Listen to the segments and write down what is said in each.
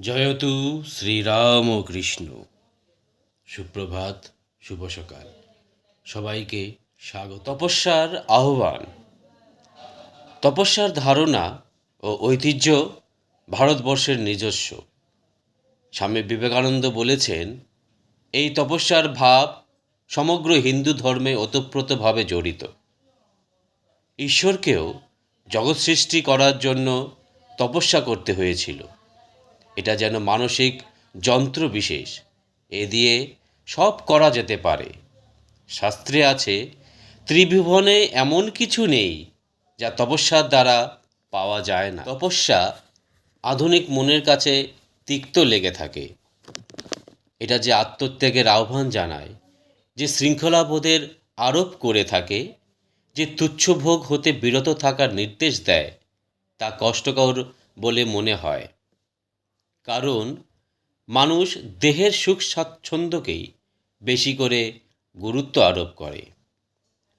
জয়তু শ্রীরাম কৃষ্ণ। সুপ্রভাত, শুভ সকাল। সবাইকে স্বাগত। তপস্যার আহ্বান। তপস্যার ধারণা ও ঐতিহ্য ভারতবর্ষের নিজস্ব। স্বামী বিবেকানন্দ বলেছেন, এই তপস্যার ভাব সমগ্র হিন্দু ধর্মে ওতপ্রোতভাবে জড়িত। ঈশ্বরকেও জগৎ সৃষ্টি করার জন্য তপস্যা করতে হয়েছিল। এটা যেন মানসিক যন্ত্র বিশেষ। এ দিয়ে সব করা যেতে পারে। শাস্ত্রে আছে, ত্রিভুবনে এমন কিছু নেই যা তপস্যার দ্বারা পাওয়া যায় না। তপস্যা আধুনিক মনের কাছে তিক্ত লেগে থাকে। এটা যে আত্মত্যাগের আহ্বান জানায়, যে শৃঙ্খলাবোধের আরোপ করে থাকে, যে তুচ্ছভোগ হতে বিরত থাকার নির্দেশ দেয়, তা কষ্টকর বলে মনে হয়। কারণ মানুষ দেহের সুখ স্বাচ্ছন্দ্যকেই বেশি করে গুরুত্ব আরোপ করে।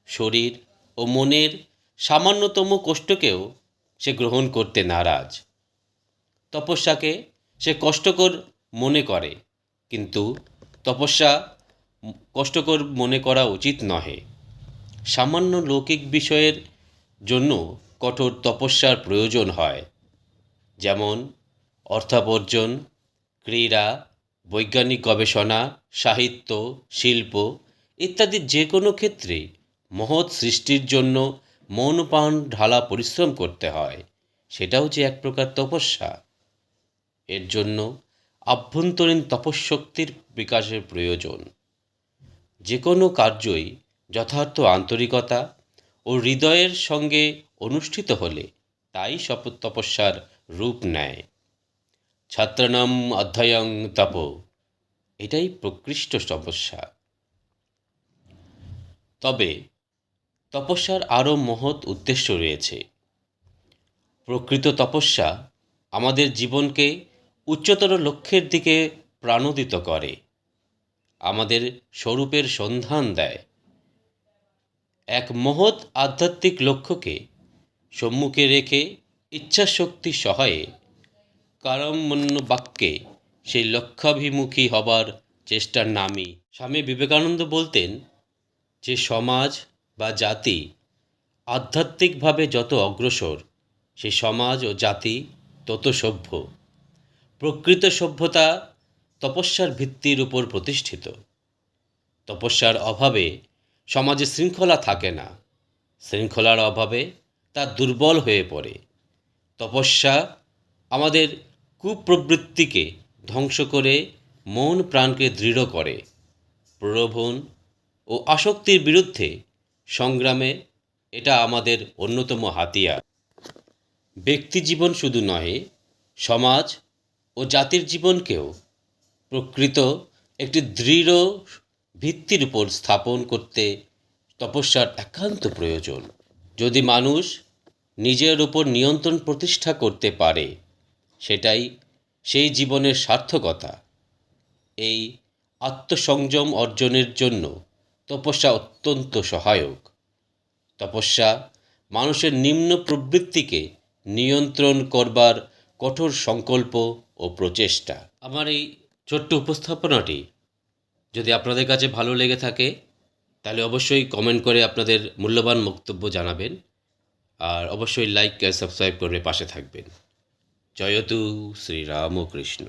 শরীর ও মনের সামান্যতম কষ্টকেও সে গ্রহণ করতে নারাজ। তপস্যাকে সে কষ্টকর মনে করে, কিন্তু তপস্যা কষ্টকর মনে করা উচিত নহে। সামান্য লৌকিক বিষয়ের জন্য কঠোর তপস্যার প্রয়োজন হয়, যেমন অর্থাবর্জন, ক্রীড়া, বৈজ্ঞানিক গবেষণা, সাহিত্য, শিল্প ইত্যাদি যে কোনো ক্ষেত্রে মহৎ সৃষ্টির জন্য মন প্রাণ ঢালা পরিশ্রম করতে হয়। সেটাও যে এক প্রকার তপস্যা। এর জন্য আভ্যন্তরীণ তপশক্তির বিকাশের প্রয়োজন। যে কোনো কার্যই যথার্থ আন্তরিকতা ও হৃদয়ের সঙ্গে অনুষ্ঠিত হলে তাই তপস্যার রূপ নেয়। ছাত্রানাম অধ্যয়ং তপ। এটাই প্রকৃষ্ট তপস্যা। তবে তপস্যার আরও মহৎ উদ্দেশ্য রয়েছে। প্রকৃত তপস্যা আমাদের জীবনকে উচ্চতর লক্ষ্যের দিকে প্রাণোদিত করে, আমাদের স্বরূপের সন্ধান দেয়। এক মহৎ আধ্যাত্মিক লক্ষ্যকে সম্মুখে রেখে ইচ্ছাশক্তি সহায়ে কারমন্য বাক্যে সেই লক্ষ্যাভিমুখী হবার চেষ্টার নামই। স্বামী বিবেকানন্দ বলতেন যে, সমাজ বা জাতি আধ্যাত্মিকভাবে যত অগ্রসর, সে সমাজ ও জাতি তত সভ্য। প্রকৃত সভ্যতা তপস্যার ভিত্তির উপর প্রতিষ্ঠিত। তপস্যার অভাবে সমাজে শৃঙ্খলা থাকে না। শৃঙ্খলার অভাবে তা দুর্বল হয়ে পড়ে। তপস্যা আমাদের কুপ্রবৃত্তিকে ধ্বংস করে মন প্রাণকে দৃঢ় করে। প্রলোভন ও আসক্তির বিরুদ্ধে সংগ্রামে এটা আমাদের অন্যতম হাতিয়ার। ব্যক্তি জীবন শুধু নহে, সমাজ ও জাতির জীবনকেও প্রকৃত একটি দৃঢ় ভিত্তির উপর স্থাপন করতে তপস্যার একান্ত প্রয়োজন। যদি মানুষ নিজের উপর নিয়ন্ত্রণ প্রতিষ্ঠা করতে পারে সেটাই সেই জীবনের সার্থকতা। এই আত্মসংযম অর্জনের জন্য তপস্যা অত্যন্ত সহায়ক। তপস্যা মানুষের নিম্ন প্রবৃত্তিকে নিয়ন্ত্রণ করবার কঠোর সংকল্প ও প্রচেষ্টা। আমার এই ছোট্ট উপস্থাপনাটি যদি আপনাদের কাছে ভালো লেগে থাকে, তাহলে অবশ্যই কমেন্ট করে আপনাদের মূল্যবান বক্তব্য জানাবেন। আর অবশ্যই লাইক সাবস্ক্রাইব করে পাশে থাকবেন। জয়তু শ্রীরামকৃষ্ণ।